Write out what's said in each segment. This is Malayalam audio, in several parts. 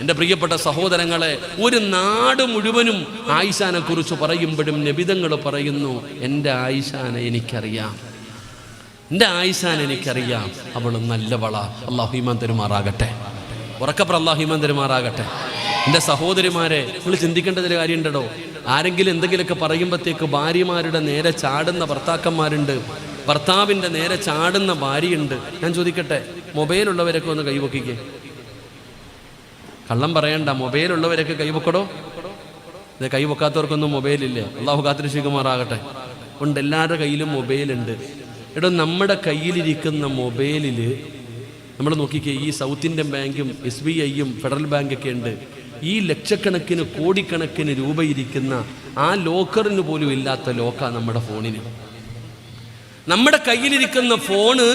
എന്റെ പ്രിയപ്പെട്ട സഹോദരങ്ങളെ ഒരു നാട് മുഴുവനും ആയിഷാനെ കുറിച്ച് പറയുമ്പോഴും നബിതങ്ങൾ പറയുന്നു എന്റെ ആയിഷാനെ എനിക്കറിയാം. എന്റെ ആയിഷാൻ എനിക്കറിയാം. അവൾ നല്ലവള. അള്ളാഹു ഈമാൻ തരുമാറാകട്ടെ. ഉറക്കപ്പുറ അള്ളാഹു ഈമാൻ തരുമാറാകട്ടെ. എന്റെ സഹോദരിമാരെ നിങ്ങൾ ചിന്തിക്കേണ്ട ഒരു കാര്യമുണ്ടോ ആരെങ്കിലും എന്തെങ്കിലുമൊക്കെ പറയുമ്പോഴത്തേക്ക് ഭാര്യമാരുടെ നേരെ ചാടുന്ന ഭർത്താക്കന്മാരുണ്ട്. ഭർത്താവിന്റെ നേരെ ചാടുന്ന ഭാര്യയുണ്ട്. ഞാൻ ചോദിക്കട്ടെ മൊബൈലുള്ളവരൊക്കെ ഒന്ന് കൈവക്കിക്കേ കള്ളം പറയണ്ട മൊബൈലുള്ളവരൊക്കെ കൈവക്കടോ ഇത് കൈവക്കാത്തവർക്കൊന്നും മൊബൈലില്ലേ? അള്ളാഹു കാത്തിരിശിക്കുമാറാകട്ടെ ഉണ്ട് എല്ലാവരുടെ കയ്യിലും മൊബൈലുണ്ട്. എടോ നമ്മുടെ കയ്യിലിരിക്കുന്ന മൊബൈലിൽ നമ്മൾ നോക്കിക്കേ ഈ സൗത്ത് ഇന്ത്യൻ ബാങ്കും എസ് ബി ഐയും ഫെഡറൽ ബാങ്കൊക്കെ ഉണ്ട്. ഈ ലക്ഷക്കണക്കിന് കോടിക്കണക്കിന് രൂപയിരിക്കുന്ന ആ ലോക്കറിന് പോലും ഇല്ലാത്ത ലോക്കാണ് നമ്മുടെ ഫോണിന്. നമ്മുടെ കയ്യിലിരിക്കുന്ന ഫോണ്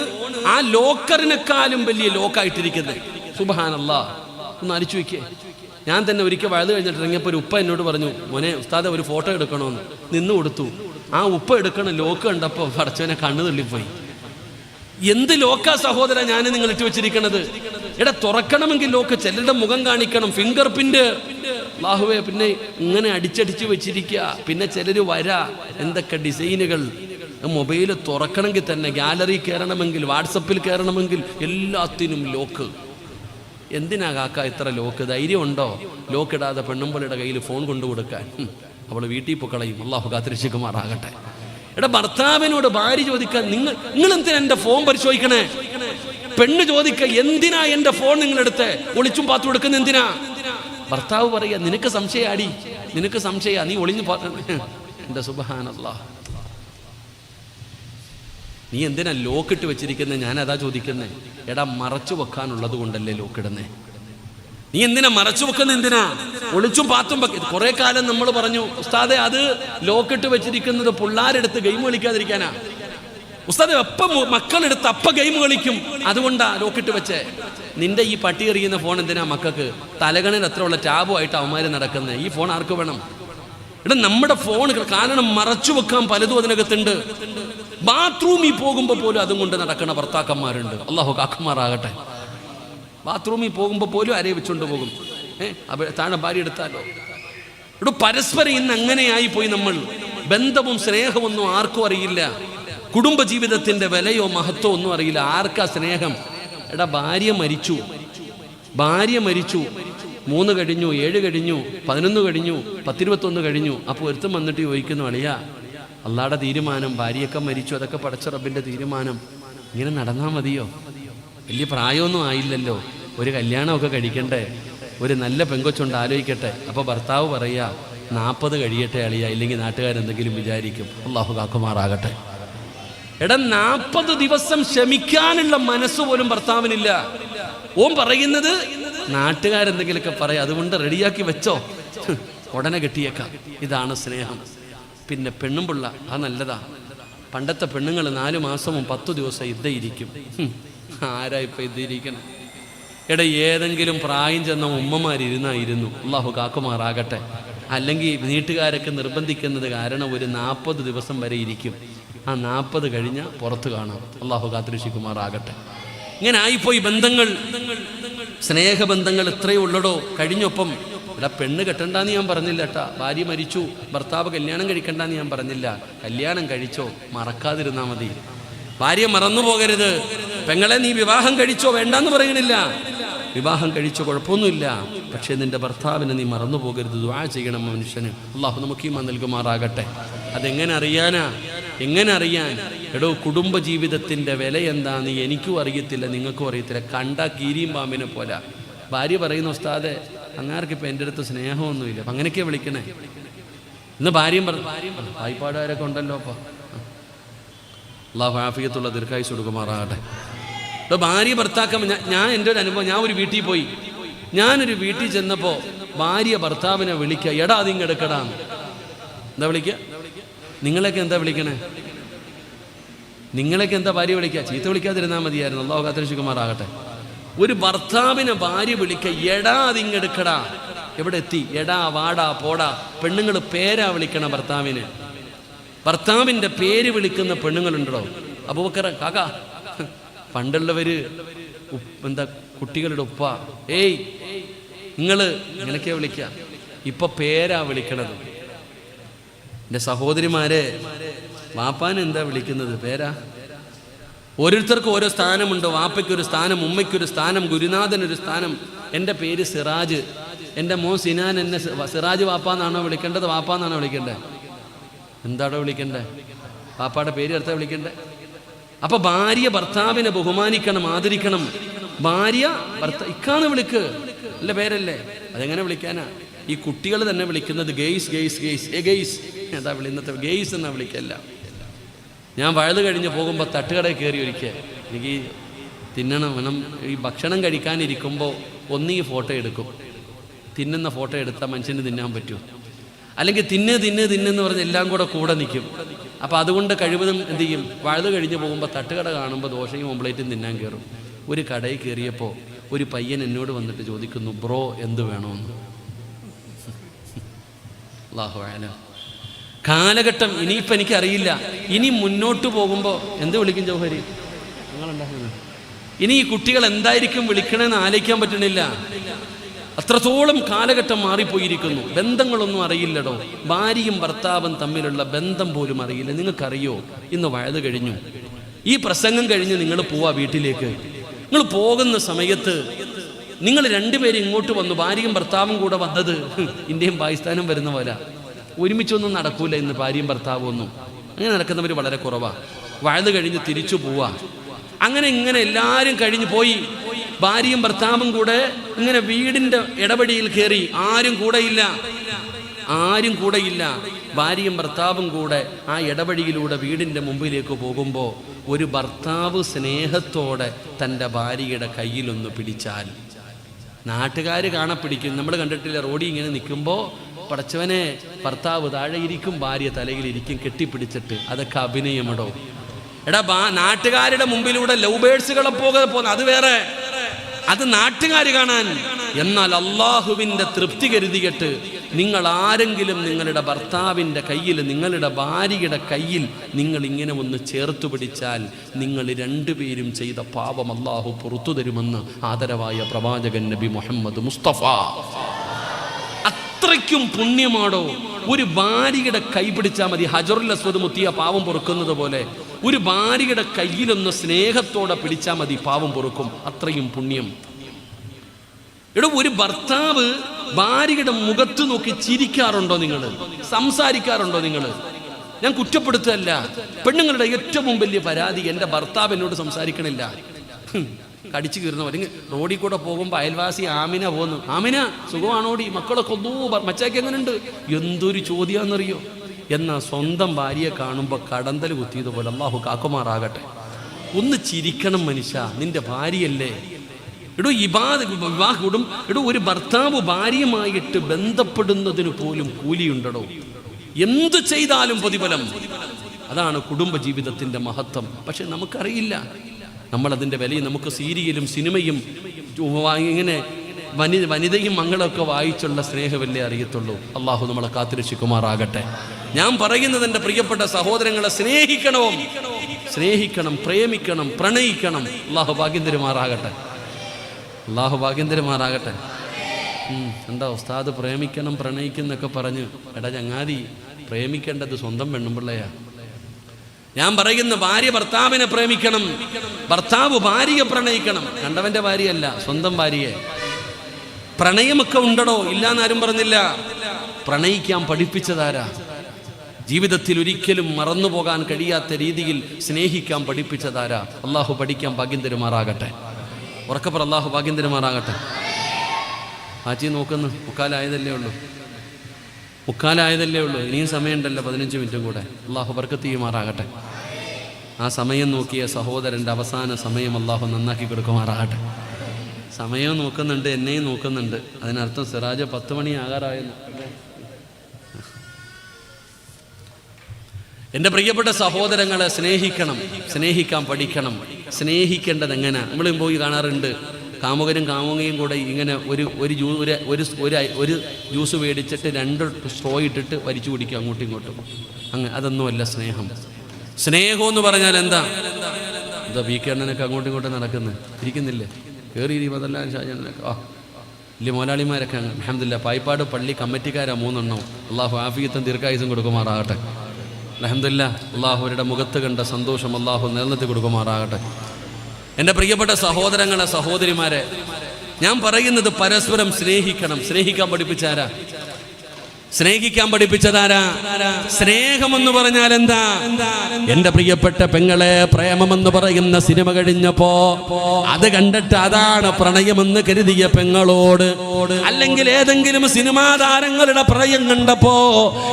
ആ ലോക്കറിനെക്കാളും വലിയ ലോക്കായിട്ടിരിക്കുന്നത്. സുബഹാനല്ലാ. ഒന്ന് അരിച്ചു വയ്ക്കേ ഞാൻ തന്നെ ഒരിക്കൽ വഴുത് കഴിഞ്ഞിട്ട് ഇറങ്ങിയപ്പോൾ ഒരു ഉപ്പ എന്നോട് പറഞ്ഞു മോനെ ഉസ്താദ ഒരു ഫോട്ടോ എടുക്കണമെന്ന് നിന്ന് കൊടുത്തു. ആ ഉപ്പ എടുക്കണ ലോക്ക് കണ്ടപ്പോൾ പടച്ചവനെ കണ്ണു തള്ളിപ്പോയി. എന്ത് ലോക്കാ സഹോദര ഞാൻ നിങ്ങൾ ഇട്ട് വെച്ചിരിക്കണത്? എടാ തുറക്കണമെങ്കിൽ ലോക്ക് ചിലരുടെ മുഖം കാണിക്കണം ഫിംഗർ പ്രിന്റ് ബാഹുവെ പിന്നെ ഇങ്ങനെ അടിച്ചടിച്ച് വെച്ചിരിക്കുക പിന്നെ ചിലര് വരാ എന്തൊക്കെ ഡിസൈനുകൾ മൊബൈൽ തുറക്കണമെങ്കിൽ തന്നെ ഗാലറി കയറണമെങ്കിൽ വാട്സപ്പിൽ കയറണമെങ്കിൽ എല്ലാത്തിനും ലോക്ക്. എന്തിനാ കാക്ക ഇത്ര ലോക്ക്? ധൈര്യമുണ്ടോ? ലോക്ക് ഇടാതെ പെണ്ണുമ്പളുടെ കയ്യിൽ ഫോൺ കൊണ്ടു കൊടുക്കാൻ. അവൾ വീട്ടിൽ പൊക്കളയും അള്ളാഹു കാത്തിരിശിക്കുമാറാകട്ടെ എടാ ഭർത്താവിനോട് ഭാര്യ ചോദിക്കാൻ നിങ്ങൾ നിങ്ങൾ എന്തിനാ എന്റെ ഫോൺ പരിശോധിക്കണേ? പെണ്ണ് ചോദിക്ക എന്തിനാ എന്റെ ഫോൺ നിങ്ങൾ എടുത്ത് ഒളിച്ചും പാത്തു കൊടുക്കുന്ന എന്തിനാ? ഭർത്താവ് പറയാ നിനക്ക് സംശയാടി. നിനക്ക് സംശയ. നീ ഒളിഞ്ഞു പാ എന്റെ സുബഹാനല്ലാ നീ എന്തിനാ ലോക്കിട്ട് വെച്ചിരിക്കുന്നത് ഞാൻ അതാ ചോദിക്കുന്നത് എടാ മറച്ചു വെക്കാനുള്ളത് കൊണ്ടല്ലേ ലോക്കിടുന്നേ നീ എന്തിനാ മറച്ചു വെക്കുന്ന എന്തിനാ? ഒളിച്ചും പാത്തും കുറെ കാലം നമ്മൾ പറഞ്ഞു ഉസ്താദെ അത് ലോക്കിട്ട് വെച്ചിരിക്കുന്നത് പിള്ളാരെടുത്ത് ഗെയിം കളിക്കാതിരിക്കാനാ. ഉസ്താദെ എപ്പം മക്കളെടുത്ത് അപ്പ ഗെയിം കളിക്കും? അതുകൊണ്ടാ ലോക്കിട്ട് വെച്ചേ. നിന്റെ ഈ പട്ടി എറിയുന്ന ഫോൺ എന്തിനാ മക്കൾക്ക്? തലകണിൽ എത്ര ഉള്ള ടാബുമായിട്ട് അവന്മാര് നടക്കുന്നത് ഈ ഫോൺ ആർക്ക് വേണം? എടാ നമ്മുടെ ഫോണുകൾ കാരണം മറച്ചു വെക്കാൻ പലതും അതിനകത്തുണ്ട്. ബാത്റൂമിൽ പോകുമ്പോൾ പോലും അതും കൊണ്ട് നടക്കുന്ന ഭർത്താക്കന്മാരുണ്ട്. അള്ളാഹു കാക്കന്മാരാകട്ടെ ബാത്റൂമിൽ പോകുമ്പോൾ പോലും അരയെ വെച്ചുകൊണ്ട് പോകും. ഏഹ് താഴെ ഭാര്യ എടുത്താലോ? ഇവിടെ പരസ്പരം ഇന്ന് അങ്ങനെയായി പോയി നമ്മൾ. ബന്ധവും സ്നേഹമൊന്നും ആർക്കും അറിയില്ല. കുടുംബ ജീവിതത്തിന്റെ വിലയോ മഹത്വമോ ഒന്നും അറിയില്ല. ആർക്കാ സ്നേഹം? എടാ ഭാര്യ മരിച്ചു. ഭാര്യ മരിച്ചു. മൂന്ന് കഴിഞ്ഞു ഏഴ് കഴിഞ്ഞു പതിനൊന്ന് കഴിഞ്ഞു പത്തിരുപത്തൊന്ന് കഴിഞ്ഞു. അപ്പോൾ ഒരുത്തം വന്നിട്ട് ചോദിക്കുന്നു അളിയാ അള്ളാടെ തീരുമാനം ഭാര്യയൊക്കെ മരിച്ചു അതൊക്കെ പടച്ച റബ്ബിന്റെ തീരുമാനം. ഇങ്ങനെ നടന്നാൽ മതിയോ? വലിയ പ്രായമൊന്നും ആയില്ലല്ലോ. ഒരു കല്യാണമൊക്കെ കഴിക്കണ്ടേ? ഒരു നല്ല പെങ്കൊച്ചുണ്ട് ആലോചിക്കട്ടെ. അപ്പോൾ ഭർത്താവ് പറയാ നാൽപ്പത് കഴിയട്ടെ അളിയ ഇല്ലെങ്കിൽ നാട്ടുകാരെന്തെങ്കിലും വിചാരിക്കും. അള്ളാഹു കാക്കുമാറാകട്ടെ. എടാ നാൽപ്പത് ദിവസം ക്ഷമിക്കാനുള്ള മനസ്സ് പോലും ഭർത്താവിനില്ല. ഓം പറയുന്നത് നാട്ടുകാരെന്തെങ്കിലുമൊക്കെ പറയാം അതുകൊണ്ട് റെഡിയാക്കി വെച്ചോ. ഉടനെ കെട്ടിയേക്കാം. ഇതാണ് സ്നേഹം. പിന്നെ പെണ്ണും പിള്ള അത് നല്ലതാ. പണ്ടത്തെ പെണ്ണുങ്ങൾ നാലു മാസവും പത്തു ദിവസം ഹും, ആരാ ഇപ്പൊ ഇദ്ദയിരിക്കണം എടാ ഏതെങ്കിലും പ്രായം ചെന്ന ഉമ്മമാരിരുന്നായിരുന്നു. അള്ളാഹു കാക്കുമാറാകട്ടെ. അല്ലെങ്കിൽ വീട്ടുകാരൊക്കെ നിർബന്ധിക്കുന്നത് കാരണം ഒരു നാൽപ്പത് ദിവസം വരെ ഇരിക്കും. ആ നാൽപ്പത് കഴിഞ്ഞാൽ പുറത്ത് കാണാം. അള്ളാഹു കാത്തിരിശിക്കുമാറാകട്ടെ ഇങ്ങനെ ആയിപ്പോയി ബന്ധങ്ങൾ. സ്നേഹബന്ധങ്ങൾ ഇത്രയേ ഉള്ളടോ. കഴിഞ്ഞൊപ്പം ഇവിടെ പെണ്ണ് കെട്ടണ്ടെന്ന് ഞാൻ പറഞ്ഞില്ല കേട്ടാ. ഭാര്യ മരിച്ചു ഭർത്താവ് കല്യാണം കഴിക്കണ്ടെന്ന് ഞാൻ പറഞ്ഞില്ല. കല്യാണം കഴിച്ചോ മറക്കാതിരുന്നാ മതി. ഭാര്യ മറന്നു പോകരുത്. പെങ്ങളെ നീ വിവാഹം കഴിച്ചോ വേണ്ടെന്ന് പറയണില്ല. വിവാഹം കഴിച്ചോ കുഴപ്പമൊന്നുമില്ല. പക്ഷേ നിന്റെ ഭർത്താവിനെ നീ മറന്നു പോകരുത്. ദ്വാ ചെയ്യണം മനുഷ്യന്. അള്ളാഹു നമുക്ക് ഈമാൻ നൽകുമാറാകട്ടെ. അതെങ്ങനെ അറിയാനാ? എങ്ങനെ അറിയാൻ? എടോ കുടുംബ ജീവിതത്തിന്റെ വില എന്താന്ന് എനിക്കും അറിയത്തില്ല നിങ്ങൾക്കും അറിയത്തില്ല. കണ്ട കീരിയും പാമ്പിനെ പോലെ. ഭാര്യ പറയുന്ന ഉസ്താദെ അങ്ങാർക്ക് ഇപ്പം എന്റെ അടുത്ത് സ്നേഹമൊന്നുമില്ല. അപ്പം അങ്ങനെയൊക്കെയാണ് വിളിക്കണേ. ഇന്ന് ഭാര്യയും പറഞ്ഞു വായ്പാടുകാരൊക്കെ ഉണ്ടല്ലോ അപ്പോൾ അള്ളാഹു ആഫിയത്തുള്ള ദീർഘായുസ് കൊടുക്കുമാറാകട്ടെ. ഇപ്പോൾ ഭാര്യ ഭർത്താക്കം ഞാൻ എന്റെ ഒരു അനുഭവം ഞാൻ ഒരു വീട്ടിൽ പോയി. ഞാനൊരു വീട്ടിൽ ചെന്നപ്പോൾ ഭാര്യ ഭർത്താവിനെ വിളിക്കുക എടാ അതിങ്ങെടുക്കടാന്ന് എന്താ വിളിക്കുക നിങ്ങളൊക്കെ എന്താ വിളിക്കണേ? നിങ്ങളൊക്കെ എന്താ ഭാര്യ വിളിക്കുക? ചീത്ത വിളിക്കാതിരുന്നാൽ മതിയായിരുന്നു. അള്ളാഹു കാത്തിരശുകുമാറാകട്ടെ ഒരു ഭർത്താവിനെ ഭാര്യ വിളിക്ക എടാ അതിങ്ങെടുക്കടാ എവിടെ എത്തി? എടാ വാടാ പോടാ. പെണ്ണുങ്ങൾ പേരാ വിളിക്കണം ഭർത്താവിന്. ഭർത്താവിന്റെ പേര് വിളിക്കുന്ന പെണ്ണുങ്ങളുണ്ടോ അബൂബക്കറ കാക്ക. പണ്ടുള്ളവര് എന്താ കുട്ടികളുടെ ഉപ്പ. ഏയ് നിങ്ങൾ ഇങ്ങനെയൊക്കെയാ വിളിക്കുക ഇപ്പൊ പേരാ വിളിക്കണത്. എന്റെ സഹോദരിമാരെ വാപ്പാൻ എന്താ വിളിക്കുന്നത്? പേരാ? ഓരോരുത്തർക്കും ഓരോ സ്ഥാനമുണ്ട്. വാപ്പയ്ക്കൊരു സ്ഥാനം ഉമ്മയ്ക്കൊരു സ്ഥാനം ഗുരുനാഥനൊരു സ്ഥാനം. എന്റെ പേര് സിറാജ്. എന്റെ മോൻ സിനാൻ എന്നെ സിറാജ് വാപ്പാന്നാണോ വിളിക്കേണ്ടത്? വാപ്പാന്നാണോ വിളിക്കേണ്ടത് എന്താണോ വിളിക്കേണ്ടേ? വാപ്പാടെ പേര് എടുത്താ വിളിക്കണ്ടേ? അപ്പൊ ഭാര്യ ഭർത്താവിനെ ബഹുമാനിക്കണം ആദരിക്കണം. ഭാര്യ ഭർത്താ ഇക്കാന്ന് വിളിക്ക്. അല്ല പേരല്ലേ? അതെങ്ങനെ വിളിക്കാനാ? ഈ കുട്ടികൾ തന്നെ വിളിക്കുന്നത് guys guys guys a guys. എന്താ വിളി? ഇന്നത്തെ ഗെയ്സ് എന്നാ വിളിക്കല്ല ഞാൻ വഴുത് കഴിഞ്ഞ് പോകുമ്പോൾ തട്ടുകടയിൽ കയറി ഒരിക്കൽ. എനിക്ക് തിന്നണം വേണം. ഈ ഭക്ഷണം കഴിക്കാനിരിക്കുമ്പോൾ ഒന്നീ ഫോട്ടോ എടുക്കും. തിന്നുന്ന ഫോട്ടോ എടുത്താൽ മനുഷ്യന് തിന്നാൻ പറ്റുമോ അല്ലെങ്കിൽ തിന്ന് തിന്ന് തിന്നെന്ന് പറഞ്ഞ് എല്ലാം കൂടെ കൂടെ നിൽക്കും അപ്പോൾ അതുകൊണ്ട് കഴിവതും എന്ത് ചെയ്യും? വഴുത് കഴിഞ്ഞ് പോകുമ്പോൾ തട്ടുകട കാണുമ്പോൾ ദോശയും ഓംപ്ലേറ്റും തിന്നാൻ കയറും ഒരു കടയിൽ കയറിയപ്പോൾ ഒരു പയ്യൻ എന്നോട് വന്നിട്ട് ചോദിക്കുന്നു ബ്രോ എന്ത് വേണമെന്ന് അള്ളാഹു ആലം കാലഘട്ടം ഇനിയിപ്പോൾ എനിക്കറിയില്ല. ഇനി മുന്നോട്ട് പോകുമ്പോൾ എന്ത് വിളിക്കും ജൗഹരി? ഇനി ഈ കുട്ടികൾ എന്തായിരിക്കും വിളിക്കണമെന്ന് ആലോചിക്കാൻ പറ്റണില്ല. അത്രത്തോളം കാലഘട്ടം മാറിപ്പോയിരിക്കുന്നു. ബന്ധങ്ങളൊന്നും അറിയില്ലടോ. ഭാര്യയും ഭർത്താവും തമ്മിലുള്ള ബന്ധം പോലും അറിയില്ല. നിങ്ങൾക്കറിയോ? ഇന്ന് വയത് കഴിഞ്ഞു. ഈ പ്രസംഗം കഴിഞ്ഞ് നിങ്ങൾ പോവാ വീട്ടിലേക്ക്. നിങ്ങൾ പോകുന്ന സമയത്ത് നിങ്ങൾ രണ്ടുപേരും ഇങ്ങോട്ട് വന്നു ഭാര്യയും ഭർത്താവും കൂടെ വന്നത്. ഇന്ത്യയും പാകിസ്ഥാനും വരുന്ന പോലെ. ഒരുമിച്ചൊന്നും നടക്കൂല ഇന്ന് ഭാര്യയും ഭർത്താവും ഒന്നും. അങ്ങനെ നടക്കുന്നവർ വളരെ കുറവാണ് വഴുത് കഴിഞ്ഞ് തിരിച്ചു പോവാ. അങ്ങനെ ഇങ്ങനെ എല്ലാവരും കഴിഞ്ഞു പോയി. ഭാര്യയും ഭർത്താവും കൂടെ ഇങ്ങനെ വീടിന്റെ ഇടപടിയിൽ കയറി. ആരും കൂടെയില്ല. ആരും കൂടെയില്ല. ഭാര്യയും ഭർത്താവും കൂടെ ആ ഇടവഴിയിലൂടെ വീടിന്റെ മുമ്പിലേക്ക് പോകുമ്പോൾ ഒരു ഭർത്താവ് സ്നേഹത്തോടെ തന്റെ ഭാര്യയുടെ കയ്യിലൊന്ന് പിടിച്ചാൽ നാട്ടുകാർ കാണപ്പിടിക്കും നമ്മൾ കണ്ടിട്ടില്ല റോഡി ഇങ്ങനെ നിൽക്കുമ്പോൾ പടച്ചവനെ ഭർത്താവ് താഴെ ഇരിക്കും ഭാര്യ തലയിലിരിക്കും കെട്ടിപ്പിടിച്ചിട്ട്. അതൊക്കെ അഭിനയമടോ. എടാ ബാ നാട്ടുകാരുടെ മുമ്പിലൂടെ ലവ് ബേഴ്സുകളെ പോകാതെ പോകുന്ന അത് വേറെ. അത് നാട്ടുകാർ കാണാൻ. എന്നാൽ അള്ളാഹുവിന്റെ തൃപ്തി കരുതിയിട്ട് നിങ്ങൾ ആരെങ്കിലും നിങ്ങളുടെ ഭർത്താവിന്റെ കയ്യിൽ നിങ്ങളുടെ ഭാര്യയുടെ കയ്യിൽ നിങ്ങൾ ഇങ്ങനെ ഒന്ന് ചേർത്തു പിടിച്ചാൽ നിങ്ങൾ രണ്ടുപേരും ചെയ്ത പാപം അള്ളാഹു പുറത്തു തരുമെന്ന് ആദരവായ പ്രവാചകൻ നബി മുഹമ്മദ് മുസ്തഫ. അത്രയ്ക്കും പുണ്യമാണോ ഒരു ഭാര്യയുടെ കൈ പിടിച്ചാൽ മതി. ഹജറുൽ അസ്വദ് മുത്തിയ പാവം പൊറുക്കുന്നത് പോലെ ഒരു ഭാര്യയുടെ കയ്യിലൊന്ന് സ്നേഹത്തോടെ പിടിച്ചാൽ മതി പാവം പൊറുക്കും. അത്രയും പുണ്യം. എടോ ഒരു ഭർത്താവ് ഭാര്യയുടെ മുഖത്ത് നോക്കി ചിരിക്കാറുണ്ടോ നിങ്ങൾ സംസാരിക്കാറുണ്ടോ നിങ്ങൾ ഞാൻ കുറ്റപ്പെടുത്തല്ല. പെണ്ണുങ്ങളുടെ ഏറ്റവും വലിയ പരാതി എന്റെ ഭർത്താവ് എന്നോട് സംസാരിക്കണില്ല. കടിച്ചു കീറുന്ന അല്ലെങ്കിൽ റോഡിൽ കൂടെ പോകുമ്പോൾ അയൽവാസി ആമിന പോന്നു. ആമിന സുഖമാണോടി? മക്കളൊക്കെ ഒന്നോ മച്ചാക്കി എങ്ങനെയുണ്ട് എന്തൊരു ചോദ്യാന്നറിയോ? എന്നാ സ്വന്തം ഭാര്യയെ കാണുമ്പോൾ കടന്തൽ കുത്തിയതുപോലെ അള്ളാഹു കാക്കുമാറാകട്ടെ. ഒന്ന് ചിരിക്കണം മനുഷ്യ നിന്റെ ഭാര്യയല്ലേ? എടോ വിവാഹ കൂടും. എടോ ഒരു ഭർത്താവ് ഭാര്യയുമായിട്ട് ബന്ധപ്പെടുന്നതിന് പോലും കൂലിയുണ്ടടോ? എന്തു ചെയ്താലും പ്രതിഫലം. അതാണ് കുടുംബ ജീവിതത്തിന്റെ മഹത്വം. പക്ഷെ നമുക്കറിയില്ല. നമ്മൾ അതിന്റെ വിലയും നമുക്ക് സീരിയലും സിനിമയും ഇങ്ങനെ വനി വനിതയും മങ്ങളൊക്കെ വായിച്ചുള്ള സ്നേഹമല്ലേ അറിയത്തുള്ളൂ. അള്ളാഹു നമ്മളെ കാത്തിരക്ഷിക്കുമാറാകട്ടെ. ഞാൻ പറയുന്നത് എന്റെ പ്രിയപ്പെട്ട സഹോദരങ്ങളെ സ്നേഹിക്കണവും. സ്നേഹിക്കണം പ്രേമിക്കണം പ്രണയിക്കണം. അള്ളാഹു ഭാഗ്യം തരുമാറാകട്ടെ. അള്ളാഹു ഭാഗ്യന്തരമാറാകട്ടെ. എന്താ ഉസ്താദ് പ്രേമിക്കണം പ്രണയിക്കുന്നൊക്കെ പറഞ്ഞ് എടാ ചങ്ങാതി പ്രേമിക്കേണ്ടത് സ്വന്തം പെണ്ണുമ്പിള്ളയാ. ഞാൻ പറയുന്ന ഭാര്യ ഭർത്താവിനെ പ്രേമിക്കണം ഭർത്താവ് ഭാര്യയെ പ്രണയിക്കണം. കണ്ടവന്റെ ഭാര്യയല്ല സ്വന്തം ഭാര്യയെ. പ്രണയമൊക്കെ ഉണ്ടടോ ഇല്ലാന്നാരും പറഞ്ഞില്ല. പ്രണയിക്കാൻ പഠിപ്പിച്ചതാരാ? ജീവിതത്തിൽ ഒരിക്കലും മറന്നു പോകാൻ കഴിയാത്ത രീതിയിൽ സ്നേഹിക്കാൻ പഠിപ്പിച്ചതാരാ? അള്ളാഹു പഠിക്കാൻ ഭാഗ്യം തരുമാറാകട്ടെ ഉറക്കപ്പുറ അള്ളാഹു ഭാഗ്യം തരുമാറാകട്ടെ. ആച്ചി നോക്കുന്നു മുക്കാലായതല്ലേ ഉള്ളൂ. മുക്കാലായതല്ലേ ഉള്ളൂ. ഇനിയും സമയമുണ്ടല്ലോ പതിനഞ്ച് മിനിറ്റും കൂടെ. അള്ളാഹു ബർക്കത്ത് ചെയ്യുമാറാകട്ടെ. ആ സമയം നോക്കിയ സഹോദരന്റെ അവസാന സമയം അള്ളാഹു നന്നാക്കി കൊടുക്കുമാറാകട്ടെ. സമയം നോക്കുന്നുണ്ട് എന്നെയും നോക്കുന്നുണ്ട്. അതിനർത്ഥം സിറാജ് പത്ത് മണി എന്റെ പ്രിയപ്പെട്ട സഹോദരങ്ങളെ സ്നേഹിക്കണം സ്നേഹിക്കാൻ പഠിക്കണം. സ്നേഹിക്കേണ്ടത് എങ്ങനെ നമ്മൾ പോയി കാണാറുണ്ട്. കാമുകനും കാമുകയും കൂടെ ഇങ്ങനെ ഒരു ഒരു ജ്യൂ ഒരു ഒരു ഒരു ജ്യൂസ് മേടിച്ചിട്ട് രണ്ട് സ്ട്രോ ഇട്ടിട്ട് വലിച്ചു കുടിക്കും അങ്ങോട്ടും ഇങ്ങോട്ടും. അങ്ങ് അതൊന്നുമല്ല സ്നേഹം. സ്നേഹം എന്ന് പറഞ്ഞാൽ എന്താ? എന്താ വി കെ അണ്ണനൊക്കെ അങ്ങോട്ടും ഇങ്ങോട്ടും നടക്കുന്നത് ഇരിക്കുന്നില്ലേ? കയറി ഇരിക്കും അതെല്ലാം ഷാജാനൊക്കെ ആ വലിയ മോലാളിമാരൊക്കെ അഹമ്മദില്ല പായ്പാട് പള്ളി കമ്മിറ്റിക്കാരാ മൂന്നെണ്ണം. അള്ളാഹു ആഫിയത്തും ദീർഘായുസും കൊടുക്കുമാറാകട്ടെ. അലഹമില്ല അള്ളാഹുവരുടെ മുഖത്ത് കണ്ട സന്തോഷം അള്ളാഹു നിലനിർത്തി കൊടുക്കുമാറാകട്ടെ. എന്റെ പ്രിയപ്പെട്ട സഹോദരങ്ങളെ സഹോദരിമാരെ ഞാൻ പറയുന്നത് പരസ്പരം സ്നേഹിക്കണം. സ്നേഹിക്കാൻ പഠിപ്പിച്ചാരാ സ്നേഹിക്കാൻ പഠിപ്പിച്ചതാരാ? സ്നേഹമെന്ന് പറഞ്ഞാൽ എന്താ എന്റെ പ്രിയപ്പെട്ട പെങ്ങളെ പ്രേമമെന്ന് പറയുന്ന സിനിമ കഴിഞ്ഞപ്പോ അത് കണ്ടിട്ട് അതാണ് പ്രണയമെന്ന് കരുതിയ പെങ്ങളോട്. അല്ലെങ്കിൽ ഏതെങ്കിലും സിനിമാ താരങ്ങളുടെ പ്രണയം കണ്ടപ്പോ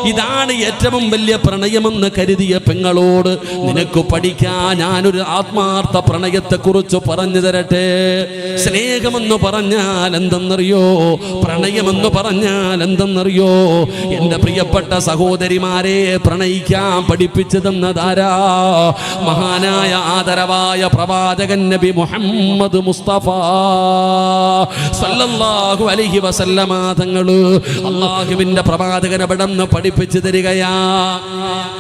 ഇതാണ് ഏറ്റവും വലിയ പ്രണയമെന്ന് കരുതിയ പെങ്ങളോട് നിനക്ക് പഠിക്കാൻ ഞാനൊരു ആത്മാർത്ഥ പ്രണയത്തെ കുറിച്ച് പറഞ്ഞു തരട്ടെ. സ്നേഹമെന്ന് പറഞ്ഞാൽ എന്തെന്നറിയോ പ്രണയമെന്ന് പറഞ്ഞാൽ എന്തെന്നറിയോ എന്റെ പ്രിയപ്പെട്ട സഹോദരിമാരെ പ്രണയിക്കാൻ പഠിപ്പിച്ചു തന്നതാരാ മഹാനായ ആദരവായ പ്രവാചകൻ നബി മുഹമ്മദ് മുസ്തഫ. സല്ലല്ലാഹു അലൈഹി വസല്ലമ തങ്ങൾ അള്ളാഹുവിന്റെ പ്രവാചകനെ പഠിപ്പിച്ചു തരികയാ.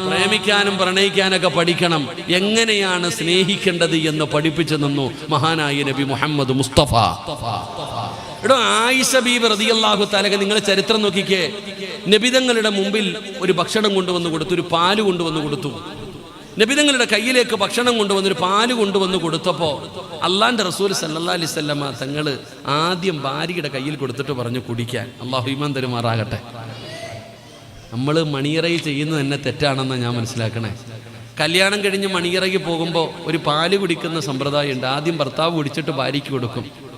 പ്രേമിക്കാനും പ്രണയിക്കാനൊക്കെ പഠിക്കണം. എങ്ങനെയാണ് സ്നേഹിക്കേണ്ടത് എന്ന് പഠിപ്പിച്ചു തന്നു മഹാനായ നബി മുഹമ്മദ് മുസ്തഫ. എടോ ആയിഷ ബീബ് റതിയല്ലാഹു താലക നിങ്ങൾ ചരിത്രം നോക്കിക്കേ. നബിതങ്ങളുടെ മുമ്പിൽ ഒരു ഭക്ഷണം കൊണ്ടുവന്ന് കൊടുത്തു ഒരു പാൽ കൊണ്ടുവന്ന് കൊടുത്തു. നബിതങ്ങളുടെ കയ്യിലേക്ക് ഭക്ഷണം കൊണ്ടുവന്ന് ഒരു പാൽ കൊണ്ടുവന്ന് കൊടുത്തപ്പോൾ അള്ളാന്റെ റസൂൽ സല്ലാ അലിസ്വല്ലമ്മ തങ്ങൾ ആദ്യം ഭാര്യയുടെ കയ്യിൽ കൊടുത്തിട്ട് പറഞ്ഞു കുടിക്കാൻ. അള്ളാഹു ഇമാൻ തരുമാറാകട്ടെ. നമ്മൾ മണിയറയിൽ ചെയ്യുന്നത് തന്നെ തെറ്റാണെന്ന് ഞാൻ മനസ്സിലാക്കണേ. കല്യാണം കഴിഞ്ഞ് മണിയറയ്ക്ക് പോകുമ്പോൾ ഒരു പാൽ കുടിക്കുന്ന സമ്പ്രദായമുണ്ട്. ആദ്യം ഭർത്താവ് കുടിച്ചിട്ട് ഭാര്യയ്ക്ക് കൊടുക്കും.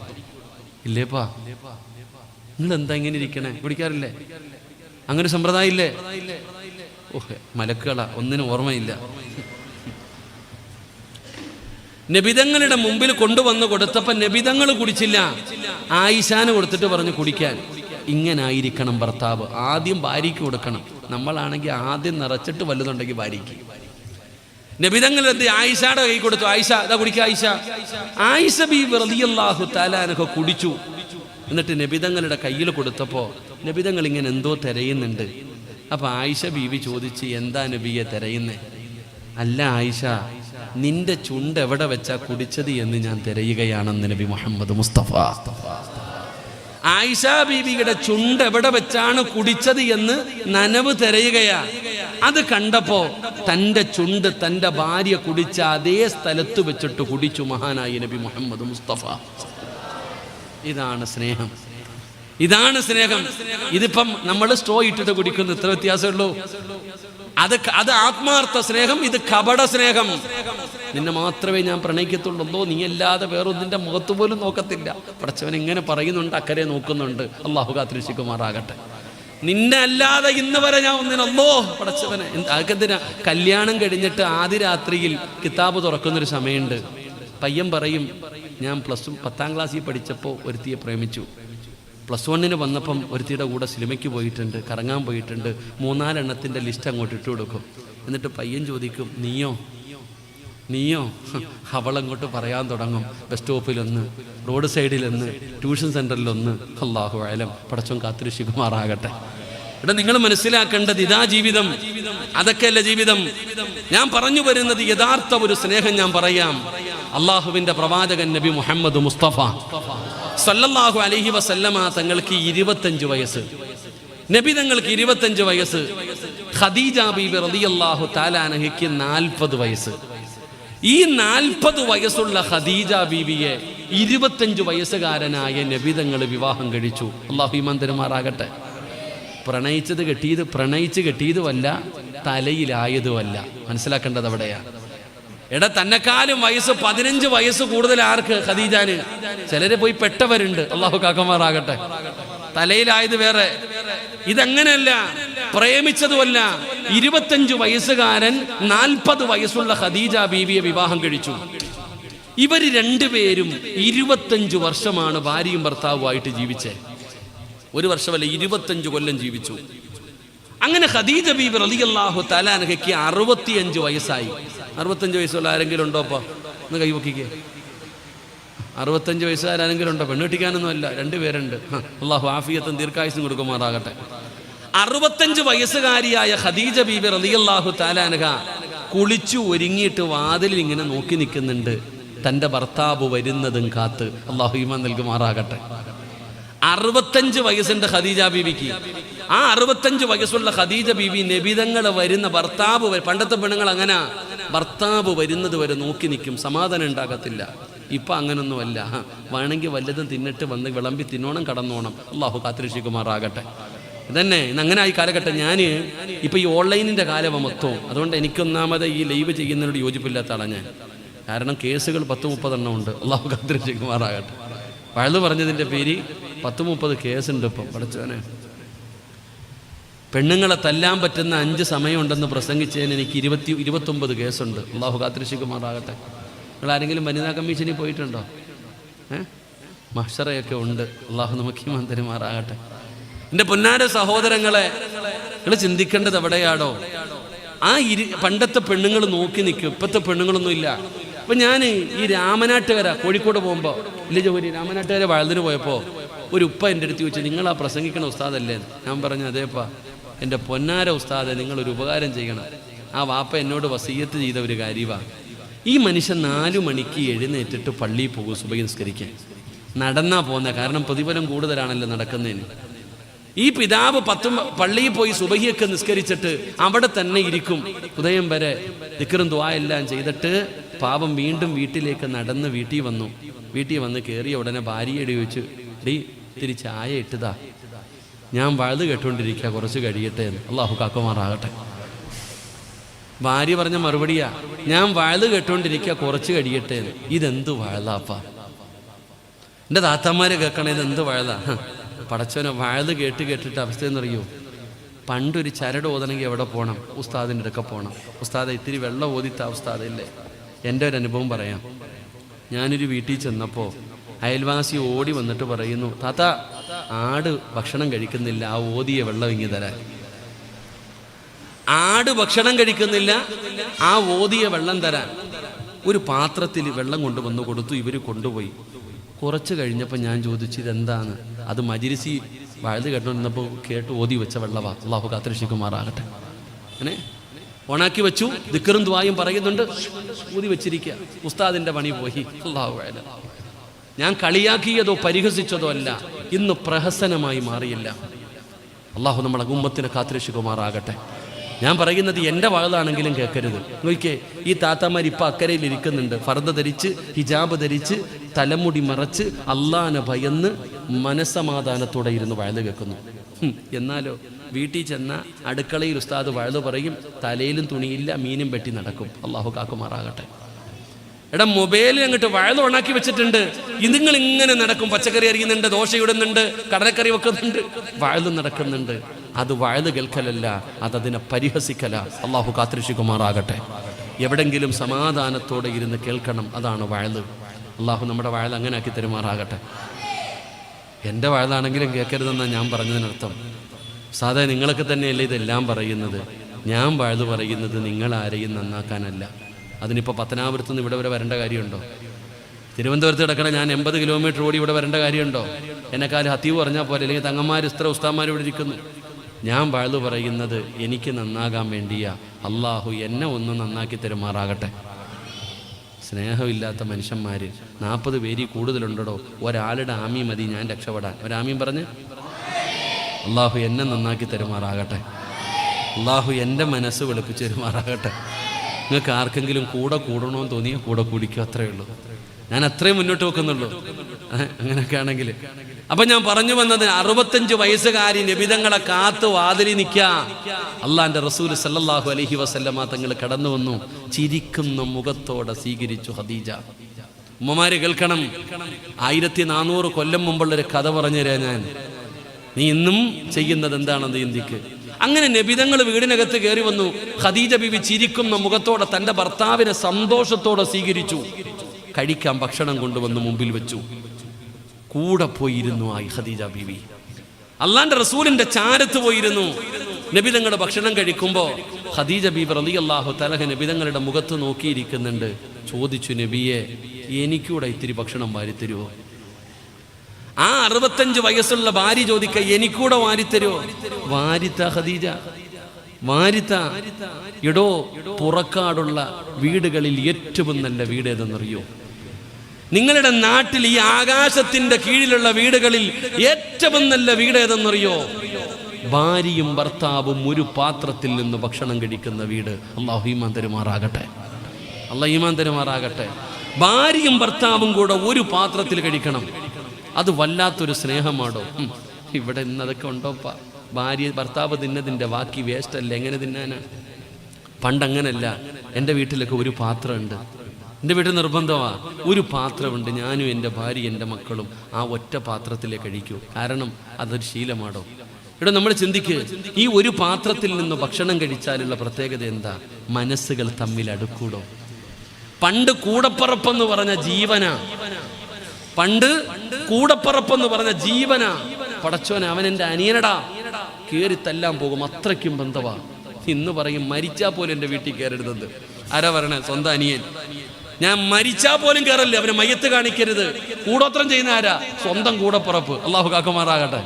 ഇല്ലേപ്പാ? നിങ്ങൾ എന്താ ഇങ്ങനെ ഇരിക്കണേ? കുടിക്കാറില്ലേ? അങ്ങനെ സമ്പ്രദായം ഇല്ലേ ഓഹ് മലക്കുകള ഒന്നിനും ഓർമ്മയില്ല. നബിതങ്ങളുടെ മുമ്പിൽ കൊണ്ടുവന്ന് കൊടുത്തപ്പോ നബിതങ്ങൾ കുടിച്ചില്ല. ആയിഷാന് കൊടുത്തിട്ട് പറഞ്ഞു കുടിക്കാൻ. ഇങ്ങനായിരിക്കണം ഭർത്താവ്. ആദ്യം ഭാര്യയ്ക്ക് കൊടുക്കണം. നമ്മളാണെങ്കിൽ ആദ്യം നിറച്ചിട്ട് വലുതുണ്ടെങ്കിൽ ഭാര്യയ്ക്ക്. നബിതങ്ങൾ എന്ത് ആയിഷയുടെ കൈ കൊടുത്തു. ആയിഷ അതാ കുടിക്കുക ആയിഷ. ആയിഷ ബി റളിയല്ലാഹു താലാനൊക്കെ കുടിച്ചു. എന്നിട്ട് നബിതങ്ങളുടെ കയ്യിൽ കൊടുത്തപ്പോൾ നബിതങ്ങൾ ഇങ്ങനെ എന്തോ തിരയുന്നുണ്ട്. അപ്പൊ ആയിഷ ബീവി ചോദിച്ച് എന്താ നബിയെ തിരയുന്നേ? അല്ല ആയിഷ നിന്റെ ചുണ്ട് എവിടെ വെച്ചാ കുടിച്ചത്? എന്ന് ഞാൻ തിരയുകയാണെന്ന് നബി മുഹമ്മദ് മുസ്തഫ. ആയിഷ ബീബിയുടെ ചുണ്ട് എവിടെ വെച്ചാണ് കുടിച്ചത് എന്ന് നനവ് തിരയുകയാ. അത് കണ്ടപ്പോ തന്റെ ചുണ്ട് തന്റെ ഭാര്യ കുടിച്ച അതേ സ്ഥലത്ത് വെച്ചിട്ട് കുടിച്ചു മഹാനായി നബി മുഹമ്മദ് മുസ്തഫ. ഇതാണ് സ്നേഹം. ഇതാണ് സ്നേഹം. ഇതിപ്പം നമ്മൾ സ്ട്രോ ഇട്ടിട്ട് കുടിക്കുന്നു ഇത്ര വ്യത്യാസമുള്ളൂ? അത് അത് ആത്മാർത്ഥ സ്നേഹം ഇത് കപട സ്നേഹം. നിന്നെ മാത്രമേ ഞാൻ പ്രണയിക്കത്തുള്ളൂ നീ അല്ലാതെ വേറൊന്നിന്റെ മുഖത്ത് പോലും നോക്കത്തില്ല. പടച്ചവൻ ഇങ്ങനെ പറയുന്നുണ്ട് അക്കരെ നോക്കുന്നുണ്ട്. അള്ളാഹു കാത്തിരിശിക്കുമാറാകട്ടെ നിന്നെ അല്ലാതെ ഇന്ന് വരെ ഞാൻ ഒന്നിനല്ലോ പടച്ചവനെ അതൊക്കെന്തിനാ കല്യാണം കഴിഞ്ഞിട്ട് ആദ്യ രാത്രിയിൽ കിതാബ് തുറക്കുന്നൊരു സമയമുണ്ട്. പയ്യൻ പറയും ഞാൻ പ്ലസ് ടു പത്താം ക്ലാസ്സിൽ പഠിച്ചപ്പോൾ ഒരുത്തിയെ പ്രേമിച്ചു. പ്ലസ് വണ്ണിന് വന്നപ്പം ഒരുത്തിയുടെ കൂടെ സിനിമയ്ക്ക് പോയിട്ടുണ്ട് കറങ്ങാൻ പോയിട്ടുണ്ട്. മൂന്നാലെണ്ണത്തിന്റെ ലിസ്റ്റ് അങ്ങോട്ട് ഇട്ട് കൊടുക്കും എന്നിട്ട് പയ്യൻ ചോദിക്കും നീയോ? നീയോ? അവളങ്ങോട്ട് പറയാൻ തുടങ്ങും. ബസ് സ്റ്റോപ്പിലൊന്ന് റോഡ് സൈഡിലൊന്ന് ട്യൂഷൻ സെന്ററിലൊന്ന് അള്ളാഹു ആയാലും പടച്ചോൻ കാത്തിരിശികുമാറാകട്ടെ ഇവിടെ നിങ്ങൾ മനസ്സിലാക്കേണ്ടത് ഇതാ ജീവിതം. അതൊക്കെയല്ല ജീവിതം. ഞാൻ പറഞ്ഞു വരുന്നത് യഥാർത്ഥ ഒരു സ്നേഹം ഞാൻ പറയാം. അള്ളാഹുവിന്റെ പ്രവാചകൻ നബി മുഹമ്മദ് മുസ്തഫ സല്ലല്ലാഹു അലഹി വസല്ലമ തങ്ങൾക്ക് ഇരുപത്തഞ്ച് വയസ്സ്. നബി തങ്ങൾക്ക് ഇരുപത്തഞ്ച് വയസ്സ്. ഖദീജ ബീബി റളിയല്ലാഹു താലാനഹയ്ക്ക് നാൽപ്പത് വയസ്സ്. ഈ നാൽപ്പത് വയസ്സുള്ള ഖദീജ ബീവിയെ ഇരുപത്തഞ്ച് വയസ്സുകാരനായ നബിതങ്ങൾ വിവാഹം കഴിച്ചു. അള്ളാഹു മന്ദിരമാറാകട്ടെ പ്രണയിച്ചത് കെട്ടിയത് പ്രണയിച്ച് കെട്ടിയതുമല്ല തലയിലായതുമല്ല. മനസ്സിലാക്കേണ്ടത് അവിടെയാണ് എടാ തന്നെക്കാലും വയസ്സ് പതിനഞ്ച് വയസ്സ് കൂടുതൽ ആർക്ക് ഖദീജാന്? ചിലര് പോയി പെട്ടവരുണ്ട്. അള്ളാഹു കാക്കമാറാകട്ടെ. തലയിലായത് വേറെ. ഇതങ്ങനെയല്ല പ്രേമിച്ചതുമല്ല. ഇരുപത്തഞ്ചു വയസ്സുകാരൻ നാൽപ്പത് വയസ്സുള്ള ഖദീജ ബീവിയെ വിവാഹം കഴിച്ചു. ഇവർ രണ്ടുപേരും ഇരുപത്തഞ്ചു വർഷമാണ് ഭാര്യയും ഭർത്താവുമായിട്ട് ജീവിച്ചത് ഒരു വർഷമല്ല ഇരുപത്തഞ്ചു കൊല്ലം ജീവിച്ചു. അങ്ങനെ ഖദീജ ബീബി റളിയല്ലാഹു തലാനഹയ്ക്ക് അറുപത്തിയഞ്ച് വയസ്സായി. അറുപത്തഞ്ച് വയസ്സുള്ള ആരെങ്കിലും ഉണ്ടോ അപ്പൊ ഒന്ന് കൈവക്കിക്കേ അറുപത്തഞ്ച് വയസ്സുകാരെങ്കിലും ഉണ്ടോ? പെണ്ണുട്ടിക്കാനൊന്നും അല്ല രണ്ടുപേരുണ്ട്. അള്ളാഹു ആഫിയത്തും ദീർഘായുസും കൊടുക്കുമാറാകട്ടെ. അറുപത്തഞ്ച് വയസ്സുകാരിയായ ഖദീജ ബീബി റളിയല്ലാഹു താലാനഹ കുളിച്ചു ഒരുങ്ങിയിട്ട് വാതിലിൽ ഇങ്ങനെ നോക്കി നിൽക്കുന്നുണ്ട്. തന്റെ ഭർത്താവ് വരുന്നതും കാത്ത്. അള്ളാഹു ഈമാൻ നൽകുമാറാകട്ടെ. അറുപത്തഞ്ച് വയസ്സുണ്ട് ഖദീജ ബീബിക്ക്. ആ അറുപത്തഞ്ച് വയസ്സുള്ള ഖദീജ ബീബി നബിതങ്ങൾ വരുന്ന ഭർത്താവ് പണ്ടത്തെ പെണ്ണുങ്ങൾ അങ്ങനെ. ഭർത്താവ് വരുന്നത് വരെ നോക്കി നിൽക്കും. സമാധാനം ഉണ്ടാകത്തില്ല. ഇപ്പം അങ്ങനൊന്നുമല്ല. വേണമെങ്കിൽ വല്ലതും തിന്നിട്ട് വന്ന് വിളമ്പി തിന്നോണം കടന്നോണം. അള്ളാഹു കാത്തിരക്ഷിക്കുമാറാകട്ടെ. ഇന്ന് അങ്ങനെ ആയി കാലഘട്ടം ഞാൻ ഇപ്പം ഈ ഓൺലൈനിന്റെ കാലം മൊത്തവും. അതുകൊണ്ട് എനിക്കൊന്നാമത് ഈ ലൈവ് ചെയ്യുന്നതിനോട് യോജിപ്പില്ലാത്ത ആളാണ് ഞാൻ. കാരണം കേസുകൾ പത്ത് മുപ്പതെണ്ണം ഉണ്ട്. അള്ളാഹു കാത്തിരക്ഷിക്കുമാറാകട്ടെ വഴുതു പറഞ്ഞതിന്റെ പേര് പത്ത് മുപ്പത് കേസുണ്ട് ഇപ്പം. പഠിച്ചവനെ. പെണ്ണുങ്ങളെ തല്ലാൻ പറ്റുന്ന അഞ്ച് സമയമുണ്ടെന്ന് പ്രസംഗിച്ചതിന് എനിക്ക് ഇരുപത്തി ഇരുപത്തൊമ്പത് കേസുണ്ട്. അള്ളാഹു കാത്തിരക്ഷിക്കുമാറാകട്ടെ നിങ്ങൾ ആരെങ്കിലും വനിതാ കമ്മീഷനിൽ പോയിട്ടുണ്ടോ? ഏഹ് മഷറയൊക്കെ ഉണ്ട്. അള്ളാഹു നമുക്ക് എന്റെ പൊന്നാര സഹോദരങ്ങളെ നിങ്ങൾ ചിന്തിക്കേണ്ടത് എവിടെയാടോ? ആ ഇരി പണ്ടത്തെ പെണ്ണുങ്ങൾ നോക്കി നിൽക്കും. ഇപ്പോഴത്തെ പെണ്ണുങ്ങളൊന്നും ഇല്ല. അപ്പം ഞാൻ ഈ രാമനാട്ടുകര കോഴിക്കോട് പോകുമ്പോൾ ഇല്ല ജോലി രാമനാട്ടുകര വഴുതിന് പോയപ്പോൾ ഒരു ഉപ്പ എന്റെ അടുത്ത് ചോദിച്ചു നിങ്ങൾ ആ പ്രസംഗിക്കണ ഉസ്താദല്ലേ? ഞാൻ പറഞ്ഞു അതേപ്പാ എന്റെ പൊന്നാര ഉസ്താദെ ഒരു ഉപകാരം ചെയ്യണം. ആ വാപ്പ എന്നോട് വസീയത്ത് ചെയ്ത ഒരു കാര്യമാണ് ഈ മനുഷ്യൻ നാലു മണിക്ക് എഴുന്നേറ്റിട്ട് പള്ളിയിൽ പോകും സുബഹി നടന്നാ പോകുന്ന കാരണം പ്രതിഫലം കൂടുതലാണല്ലോ നടക്കുന്നതിന്. ഈ പിതാവ് പത്തും പള്ളിയിൽ പോയി സുബഹിയൊക്കെ നിസ്കരിച്ചിട്ട് അവിടെ തന്നെ ഇരിക്കും. ഉദയം വരെ ദിക്കറും ദ്വായെല്ലാം ചെയ്തിട്ട് പാപം വീണ്ടും വീട്ടിലേക്ക് നടന്ന് വീട്ടിൽ വന്നു. വീട്ടിൽ വന്ന് കയറിയ ഉടനെ ഭാര്യയുടെ ചോദിച്ചു ഡീ ഇത്തിരി ചായ ഇട്ടതാ. ഞാൻ വഴുത് കേട്ടുകൊണ്ടിരിക്കുക കുറച്ച് കഴിയട്ടെ എന്ന്. അള്ളാഹു കാക്കുമാറാകട്ടെ. ഭാര്യ പറഞ്ഞ മറുപടിയാ ഞാൻ വഴുത് കേട്ടുകൊണ്ടിരിക്കുക കുറച്ച് കഴിയട്ടെ എന്ന്. ഇതെന്ത് വഴുതാപ്പ. എന്റെ താത്തന്മാരെ കേൾക്കണേ ഇത് എന്ത് വഴുതാ പടച്ചവനെ വാഴത് കേട്ട് കേട്ടിട്ട് അവസ്ഥ എന്നറിയോ? പണ്ടൊരു ചരട് ഓതണമെങ്കിൽ എവിടെ പോകണം ഉസ്താദിന്റെ അടുക്ക പോകണം ഉസ്താദ് ഇത്തിരി വെള്ളം ഓതിത്ത ഉസ്താദില്ലേ എന്റെ ഒരു അനുഭവം പറയാം. ഞാനൊരു വീട്ടിൽ ചെന്നപ്പോൾ അയൽവാസി ഓടി വന്നിട്ട് പറയുന്നു താത്ത ആട് ഭക്ഷണം കഴിക്കുന്നില്ല. ആ ഓതിയ വെള്ളം ഇങ്ങി തരാൻ. ആട് ഭക്ഷണം കഴിക്കുന്നില്ല ആ ഓതിയ വെള്ളം തരാൻ. ഒരു പാത്രത്തിൽ വെള്ളം കൊണ്ടുവന്ന് കൊടുത്തു ഇവർ കൊണ്ടുപോയി. കുറച്ച് കഴിഞ്ഞപ്പോൾ ഞാൻ ചോദിച്ചു ഇതെന്താണ്? അത് മജിരിസി വഴുത് കേട്ടോണ്ടിരുന്നപ്പോൾ കേട്ട് ഓതി വെച്ച വെള്ളവാ. അള്ളാഹു കാത്തിരക്ഷിക്കുമാറാകട്ടെ. അങ്ങനെ ഓണാക്കി വെച്ചു ദിക്കറും ദ്വായും പറയുന്നുണ്ട്. ഊതി വെച്ചിരിക്കുക ഉസ്താദിന്റെ പണി പോയി. അള്ളാഹു ഞാൻ കളിയാക്കിയതോ പരിഹസിച്ചതോ അല്ല ഇന്ന് പ്രഹസനമായി മാറിയില്ല. അള്ളാഹു നമ്മളെ കുമ്പത്തിനെ കാത്തിരക്ഷിക്കുമാറാകട്ടെ. ഞാൻ പറയുന്നത് എന്റെ വഴുതാണെങ്കിലും കേൾക്കരുത് നോക്കിയേ ഈ താത്താമാർ ഇപ്പം അക്കരയിൽ ഇരിക്കുന്നുണ്ട്. ഫർദ ധരിച്ച് ഹിജാബ് ധരിച്ച് തലമുടി മറച്ച് അള്ളാനെ ഭയന്ന് മനസ്സമാധാനത്തോടെ ഇരുന്ന് വഴുത് കേൾക്കുന്നു. എന്നാലോ വീട്ടിൽ ചെന്ന അടുക്കളയിൽ ഉസ്താദ് വഴുത് പറയും തലയിലും തുണിയില്ല മീനും വെട്ടി നടക്കും. അള്ളാഹു കാക്കുമാറാകട്ടെ. എടാ മൊബൈലിൽ അങ്ങോട്ട് വഴുത് ഉണാക്കി വെച്ചിട്ടുണ്ട്. ഇതുങ്ങൾ ഇങ്ങനെ നടക്കും പച്ചക്കറി അരിയുന്നുണ്ട് ദോശ ഇടുന്നുണ്ട് കടലക്കറി വെക്കുന്നുണ്ട് വഴുത് നടക്കുന്നുണ്ട്. അത് വഴുത് കേൾക്കലല്ല അതതിനെ പരിഹസിക്കല. അള്ളാഹു കാത്തിരക്ഷിക്കുമാറാകട്ടെ. എവിടെങ്കിലും സമാധാനത്തോടെ ഇരുന്ന് കേൾക്കണം അതാണ് വഴുത് അള്ളാഹു നമ്മുടെ വാഴ അങ്ങനെ ആക്കി തരുമാറാകട്ടെ. എന്റെ വഴുതാണെങ്കിലും കേൾക്കരുതെന്നാണ് ഞാൻ പറഞ്ഞതിനർത്ഥം. സാധാരണ നിങ്ങളൊക്കെ തന്നെയല്ലേ ഇതെല്ലാം പറയുന്നത്. ഞാൻ വഴുത് പറയുന്നത് നിങ്ങൾ ആരെയും നന്നാക്കാനല്ല. അതിനിപ്പോൾ പത്തനാപുരത്ത് നിന്ന് ഇവിടെ വരെ വരേണ്ട കാര്യമുണ്ടോ? തിരുവനന്തപുരത്ത് കിടക്കണ ഞാൻ എൺപത് കിലോമീറ്റർ ഓടി ഇവിടെ വരേണ്ട കാര്യമുണ്ടോ? എന്നെക്കാലം ഹത്തീവ് പറഞ്ഞാൽ പോലെ അല്ലെങ്കിൽ തങ്ങന്മാർ ഇത്ര ഉസ്താന്മാർ ഇവിടെ ഇരിക്കുന്നു. ഞാൻ വഴുതു പറയുന്നത് എനിക്ക് നന്നാകാൻ വേണ്ടിയ. അള്ളാഹു എന്നെ ഒന്ന് നന്നാക്കി തരുമാറാകട്ടെ. സ്നേഹമില്ലാത്ത മനുഷ്യന്മാർ നാൽപ്പത് പേരിൽ കൂടുതലുണ്ടോ ഒരാളുടെ ആമി മതി ഞാൻ രക്ഷപ്പെടാൻ. ഒരാമീം പറഞ്ഞ് അള്ളാഹു എന്നെ നന്നാക്കി തരുമാറാകട്ടെ. അള്ളാഹു എന്റെ മനസ്സ് വെളുപ്പിച്ച് തരുമാറാകട്ടെ. നിങ്ങൾക്ക് ആർക്കെങ്കിലും കൂടെ കൂടണമെന്ന് തോന്നിയാൽ കൂടെ കൂടിക്കും അത്രേ ഉള്ളൂ. ഞാൻ അത്രയും മുന്നോട്ട് വെക്കുന്നുള്ളൂ. അങ്ങനെയൊക്കെ ആണെങ്കിൽ. അപ്പൊ ഞാൻ പറഞ്ഞു വന്നത് അറുപത്തഞ്ച് വയസ്സുകാരി നിബിതങ്ങളെ കാത്തു വാതിലി നിൽക്ക അള്ളാന്റെ റസൂൽ സല്ലാഹു അലഹി വസല്ലമ തങ്ങൾ കടന്നു വന്നു. ചിരിക്കുന്ന മുഖത്തോടെ സ്വീകരിച്ചു ഹദീജ ഉമ്മമാര് കേൾക്കണം. ആയിരത്തി നാനൂറ് കൊല്ലം മുമ്പുള്ള ഒരു കഥ പറഞ്ഞുതരാ ഞാൻ. നീ ഇന്നും ചെയ്യുന്നത് എന്താണെന്ന് ഇന്ത്യയ്ക്ക് അങ്ങനെ നബിതങ്ങൾ വീടിനകത്ത് കയറി വന്നു. ഖദീജ ബിബി ചിരിക്കുന്ന മുഖത്തോടെ തന്റെ ഭർത്താവിനെ സന്തോഷത്തോടെ സ്വീകരിച്ചു. കഴിക്കാൻ ഭക്ഷണം കൊണ്ടുവന്ന് മുമ്പിൽ വെച്ചു. കൂടെ പോയിരുന്നു ആയി ഖദീജ ബീവി. അള്ളാന്റെ റസൂലിന്റെ ചാരത്ത് പോയിരുന്നു. നബിതങ്ങളുടെ ഭക്ഷണം കഴിക്കുമ്പോൾ ഖദീജ അലി അള്ളാഹു തലഹ നബിതങ്ങളുടെ മുഖത്ത് നോക്കിയിരിക്കുന്നുണ്ട്. ചോദിച്ചു നബിയെ എനിക്കൂടെ ഇത്തിരി ഭക്ഷണം വാരിത്തരുമോ ആ അറുപത്തഞ്ച് വയസ്സുള്ള ഭാര്യ ചോദിക്ക എനിക്കൂടെ വാരിത്തരുമോ വാരിത്ത ഖദീജ വാരിത്ത. ഇടോ പുറക്കാടുള്ള വീടുകളിൽ ഏറ്റവും നല്ല വീട് ഏതെന്നറിയോ നിങ്ങളുടെ നാട്ടിൽ ഈ ആകാശത്തിന്റെ കീഴിലുള്ള വീടുകളിൽ ഏറ്റവും നല്ല വീട് ഏതെന്നറിയോ? ഭാര്യയും ഭർത്താവും ഒരു പാത്രത്തിൽ നിന്ന് ഭക്ഷണം കഴിക്കുന്ന വീട്. അള്ളാഹു ഈമാൻ തരുമാറാകട്ടെ. അല്ല ഈമാൻ തരുമാറാകട്ടെ. ഭാര്യയും ഭർത്താവും കൂടെ ഒരു പാത്രത്തിൽ കഴിക്കണം. അത് വല്ലാത്തൊരു സ്നേഹമാണോ. ഇവിടെ ഇന്നതൊക്കെ ഉണ്ടോപ്പാ ഭാര്യ ഭർത്താവ് തിന്നതിന്റെ ബാക്കി വേസ്റ്റ് അല്ല? എങ്ങനെ തിന്നാനാ? പണ്ടങ്ങനല്ല. എന്റെ വീട്ടിലൊക്കെ ഒരു പാത്രമുണ്ട്. എന്റെ വീട്ടിൽ നിർബന്ധമാണ് ഒരു പാത്രമുണ്ട്. ഞാനും എന്റെ ഭാര്യ എന്റെ മക്കളും ആ ഒറ്റ പാത്രത്തിലേ കഴിക്കൂ. കാരണം അതൊരു ശീലമാണോ ഇവിടെ നമ്മൾ ചിന്തിക്ക്. ഈ ഒരു പാത്രത്തിൽ നിന്ന് ഭക്ഷണം കഴിച്ചാലുള്ള പ്രത്യേകത എന്താ? മനസ്സുകൾ തമ്മിൽ അടുക്കൂടോ. പണ്ട് കൂടപ്പറപ്പെന്ന് പറഞ്ഞ ജീവന. പണ്ട് കൂടപ്പറപ്പെന്ന് പറഞ്ഞ ജീവന. പടച്ചോൻ അവൻ എന്റെ അനിയനടാ. കയറി തല്ലാൻ പോകും. അത്രയ്ക്കും ബന്ധവാ. ഇന്ന് പറയും മരിച്ചാ പോലും എന്റെ വീട്ടിൽ കയറരുതെന്ന്. ആരാ പറയണേ? സ്വന്തം അനിയൻ. ഞാൻ മരിച്ചാ പോലും കയറല്ലേ അവനെ മയ്യത്ത് കാണിക്കരുത്. കൂടോത്രം ചെയ്യുന്ന ആരാ? സ്വന്തം കൂടപ്പുറപ്പ്. അള്ളാഹു കാക്കുമാറാകട്ടെ.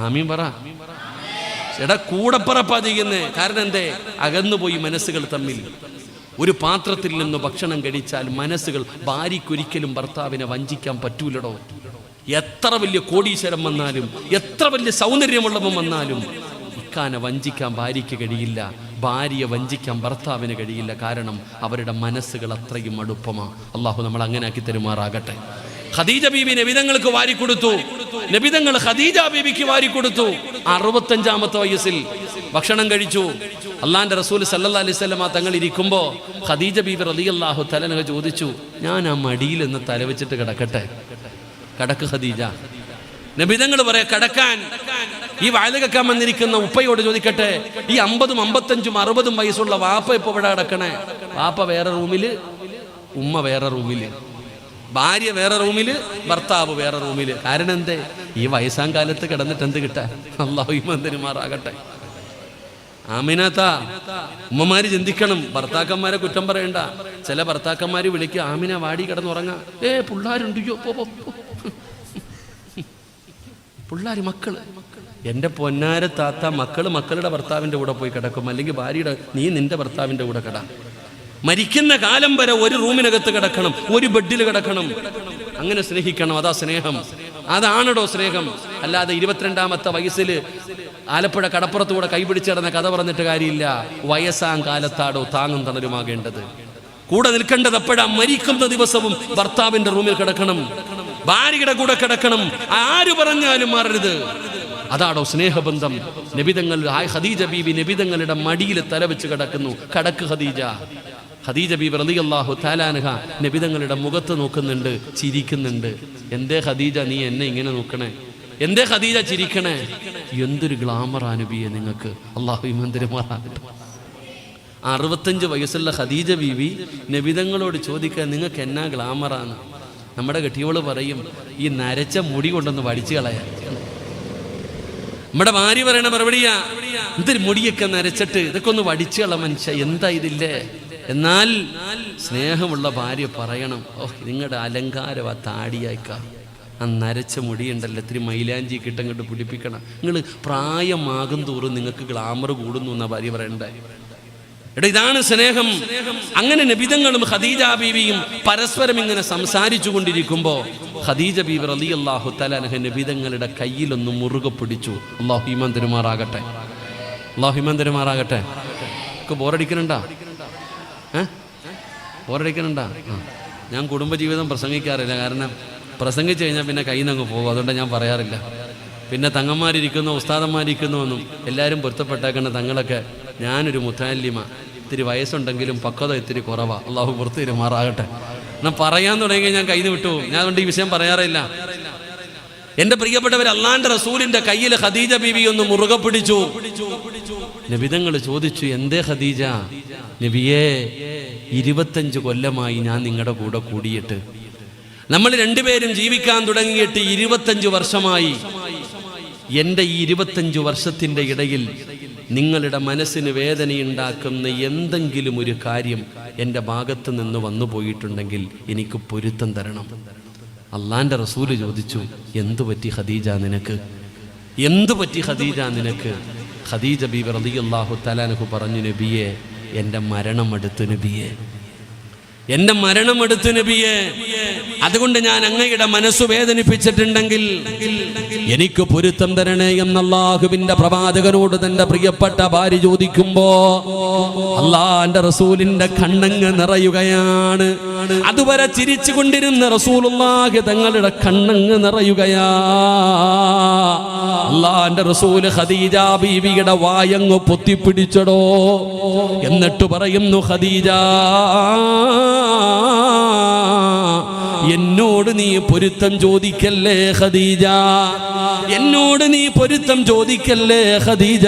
ആമീൻ പറ. എടാ കൂടപ്പറപ്പാ ചെയ്യുന്നേ. കാരണം എന്തേ? അകന്നുപോയി മനസ്സുകൾ തമ്മിൽ. ഒരു പാത്രത്തിൽ നിന്ന് ഭക്ഷണം കഴിച്ചാൽ മനസ്സുകൾ ഭാര്യയ്ക്കൊരിക്കലും ഭർത്താവിനെ വഞ്ചിക്കാൻ പറ്റൂലടോ. എത്ര വലിയ കോടീശ്വരം വന്നാലും എത്ര വലിയ സൗന്ദര്യമുള്ളവൻ വന്നാലും ഇക്കാനെ വഞ്ചിക്കാൻ ഭാര്യയ്ക്ക് കഴിയില്ല. ഭാര്യയെ വഞ്ചിക്കാൻ ഭർത്താവിന് കഴിയില്ല കാരണം അവരുടെ മനസ്സുകൾ അത്രയും അടുപ്പമാ. അള്ളാഹു നമ്മൾ അങ്ങനെ ആക്കി തരുമാറാകട്ടെ. ഖദീജ ബീബി നബിതങ്ങൾക്ക് വാരിക്കൊടുത്തു. നബിതങ്ങൾ ഖദീജ ബീബിക്ക് വാരിക്കൊടുത്തു. അറുപത്തഞ്ചാമത്തെ വയസ്സിൽ ഭക്ഷണം കഴിച്ചു. അള്ളാന്റെ റസൂൽ സല്ലാ അലൈഹി സ്വലമ തങ്ങൾ ഇരിക്കുമ്പോ ഖദീജ ബീബി റളിയല്ലാഹു തലനക ചോദിച്ചു ഞാൻ ആ മടിയിൽ നിന്ന് തലവെച്ചിട്ട് കിടക്കട്ടെ? കടക്ക് ഖദീജ. നബിതങ്ങൾ പറയാ കടക്കാൻ. ഈ വാഴകക്കാൻ വന്നിരിക്കുന്ന ഉപ്പയോട് ചോദിക്കട്ടെ ഈ അമ്പതും അമ്പത്തഞ്ചും അറുപതും വയസ്സുള്ള വാപ്പ ഇപ്പൊ ഇവിടെ കിടക്കണേ? വാപ്പ വേറെ റൂമിൽ ഉമ്മ വേറെ റൂമിൽ. ഭാര്യ വേറെ റൂമിൽ ഭർത്താവ് വേറെ റൂമിൽ. കാരണം എന്തേ? ഈ വയസ്സാം കാലത്ത് കിടന്നിട്ട് എന്ത് കിട്ടാൻ അള്ളാഹു മന്ദിരമാറാകട്ടെ ആമിനാത്ത ഉമ്മമാര് ചിന്തിക്കണം. ഭർത്താക്കന്മാരെ കുറ്റം പറയണ്ട. ചില ഭർത്താക്കന്മാര് വിളിക്കുക ആമിന വാടി കിടന്നുറങ്ങാ. ഏ പിള്ളാരുണ്ടോ. പോ പോ, പോ. പിള്ളാര് മക്കൾ. എന്റെ പൊന്നാര താത്ത മക്കൾ മക്കളുടെ ഭർത്താവിന്റെ കൂടെ പോയി കിടക്കും. അല്ലെങ്കിൽ ഭാര്യയുടെ നീ നിന്റെ ഭർത്താവിന്റെ കൂടെ കിട. മരിക്കുന്ന കാലം വരെ ഒരു റൂമിനകത്ത് കിടക്കണം ഒരു ബെഡിൽ കിടക്കണം. അങ്ങനെ സ്നേഹിക്കണം. അതാ സ്നേഹം. അതാണടോ സ്നേഹം. അല്ലാതെ ഇരുപത്തിരണ്ടാമത്തെ വയസ്സിൽ ആലപ്പുഴ കടപ്പുറത്തൂടെ കൈപിടിച്ച് കിടന്ന കഥ പറഞ്ഞിട്ട് കാര്യമില്ല. വയസ്സാം കാലത്താടോ താങ്ങും തണലുമാകേണ്ടത്. കൂടെ നിൽക്കേണ്ടത് എപ്പോഴാ? മരിക്കുന്ന ദിവസവും ഭർത്താവിന്റെ റൂമിൽ കിടക്കണം. ഭാര്യയുടെ കൂടെ കിടക്കണം. ആര് പറഞ്ഞാലും മാറരുത്. അതാണോ സ്നേഹബന്ധം? നബിതങ്ങൾ ഹായ് ഖദീജ ബീബി നബിതങ്ങളുടെ മടിയിൽ തല വെച്ച് കിടക്കുന്നു. കടക്ക് ഹദീജ ഖദീജ ബീബി അള്ളാഹു താലാനഹ നബിതങ്ങളുടെ മുഖത്ത് നോക്കുന്നുണ്ട് ചിരിക്കുന്നുണ്ട്. എന്തേ ഹദീജ നീ എന്നെ ഇങ്ങനെ നോക്കണേ? എന്തേ ഹദീജ ചിരിക്കണേ? എന്തൊരു ഗ്ലാമർ അനുബിയെ നിങ്ങൾക്ക്. അള്ളാഹു മന്ദിരമാറാകട്ടെ അറുപത്തഞ്ച് വയസ്സുള്ള ഖദീജ ബീവി നബിതങ്ങളോട് ചോദിക്കാൻ നിങ്ങൾക്ക് എന്നാ ഗ്ലാമറാണ് നമ്മുടെ കെട്ടിയോൾ പറയും ഈ നരച്ച മുടി കൊണ്ടൊന്ന് വടിച്ചു കളയാൻ. നമ്മുടെ ഭാര്യ പറയണ മറുപടിയാ എന്തൊരു മുടിയൊക്കെ നരച്ചിട്ട് ഇതൊക്കെ ഒന്ന് വടിച്ചുള്ള മനുഷ്യ എന്താ ഇതില്ലേ? എന്നാൽ സ്നേഹമുള്ള ഭാര്യ പറയണം ഓ നിങ്ങളുടെ അലങ്കാരം ആ താടിയായിക്ക. ആ നരച്ച മുടിയുണ്ടല്ലോ ഇത്തിരി മൈലാഞ്ചി കിട്ടങ്ങോട്ട് പിടിപ്പിക്കണം നിങ്ങൾ പ്രായമാകും തോറും നിങ്ങൾക്ക് ഗ്ലാമർ കൂടുന്നു എന്നാ ഭാര്യ പറയണ്ടേ? എടാ ഇതാണ് സ്നേഹം. അങ്ങനെ നബിതങ്ങളും ഖദീജ ബീവിയും പരസ്പരം ഇങ്ങനെ സംസാരിച്ചു കൊണ്ടിരിക്കുമ്പോ ഖദീജ ബീവി റലി അള്ളാഹു തലഹ നബിതങ്ങളുടെ കയ്യിലൊന്ന് മുറുകെ പിടിച്ചു. അള്ളാഹു ഹിമാൻ തെരുമാറാകട്ടെ. അള്ളാഹു ഹിമാൻ തെരുമാറാകട്ടെ. ഞാൻ കുടുംബജീവിതം പ്രസംഗിക്കാറില്ല. കാരണം പ്രസംഗിച്ചു കഴിഞ്ഞാൽ പിന്നെ കയ്യിൽ നിന്ന് പോകും. അതുകൊണ്ട് ഞാൻ പറയാറില്ല. പിന്നെ തങ്ങന്മാരിരിക്കുന്നു ഉസ്താദന്മാരിക്കുന്നു എന്നും എല്ലാവരും പൊരുത്തപ്പെട്ടേക്കുന്ന തങ്ങളൊക്കെ ഞാനൊരു മുത്താലിമ ഇത്തിരി വയസ്സുണ്ടെങ്കിലും പക്വത ഇത്തിരി കുറവാ. അള്ളാഹു പുറത്ത് തിരുമാറാകട്ടെ എന്നാൽ പറയാൻ തുടങ്ങി ഞാൻ കയ്യിൽ വിട്ടു ഞാൻ അതുകൊണ്ട് ഈ വിഷയം പറയാറില്ല. എന്റെ പ്രിയപ്പെട്ടവർ അള്ളാന്റെ റസൂലിന്റെ കയ്യിൽ ഖദീജ ബീവി ഒന്ന് മുറുകെ പിടിച്ചു. നബിതങ്ങൾ ചോദിച്ചു എന്തേ ഖദീജ? നബിയെ ഇരുപത്തഞ്ച് കൊല്ലമായി ഞാൻ നിങ്ങളുടെ കൂടെ കൂടിയിട്ട്. നമ്മൾ രണ്ടുപേരും ജീവിക്കാൻ തുടങ്ങിയിട്ട് ഇരുപത്തഞ്ച് വർഷമായി. എന്റെ ഈ ഇരുപത്തഞ്ച് വർഷത്തിന്റെ ഇടയിൽ നിങ്ങളുടെ മനസ്സിന് വേദനയുണ്ടാക്കുന്ന എന്തെങ്കിലും ഒരു കാര്യം എന്റെ ഭാഗത്ത് നിന്ന് വന്നു പോയിട്ടുണ്ടെങ്കിൽ എനിക്ക് പൊരുത്തം തരണം. അള്ളാന്റെ റസൂൽ ചോദിച്ചു എന്തു പറ്റി ഖദീജ നിനക്ക്? എന്തു പറ്റി ഖദീജ നിനക്ക്? ഖദീജ ബീബി അള്ളാഹു തലാനഹു പറഞ്ഞു നബിയെ എന്റെ മരണം അടുത്തു നബിയെ. എന്റെ മരണം എടുത്തു നബിയെ. അതുകൊണ്ട് ഞാൻ അങ്ങയുടെ മനസ്സ് വേദനിപ്പിച്ചിട്ടുണ്ടെങ്കിൽ എനിക്ക് പൊരുത്തം തരണേ എന്ന് പ്രവാചകനോട് തന്റെ പ്രിയപ്പെട്ട ഭാര്യ ചോദിക്കുമ്പോ അള്ളാന്റെ റസൂലിന്റെ കണ്ണങ്ങ് നിറയുകയാണ്. അതുവരെ ചിരിച്ചു കൊണ്ടിരുന്ന റസൂലുള്ളാഹി തങ്ങളുടെ കണ്ണങ്ങ് നിറയുകയാ. അള്ളാന്റെ റസൂൽ ഖദീജ ബീവിയുടെ വായങ്ങ് പൊത്തിപ്പിടിച്ചടോ. എന്നിട്ട് പറയുന്നു ഖദീജ എന്നോട് നീ പൊരുത്തം ചോദിക്കല്ലേ ഖദീജ? എന്നോട് നീ പൊരുത്തം ചോദിക്കല്ലേ ഖദീജ?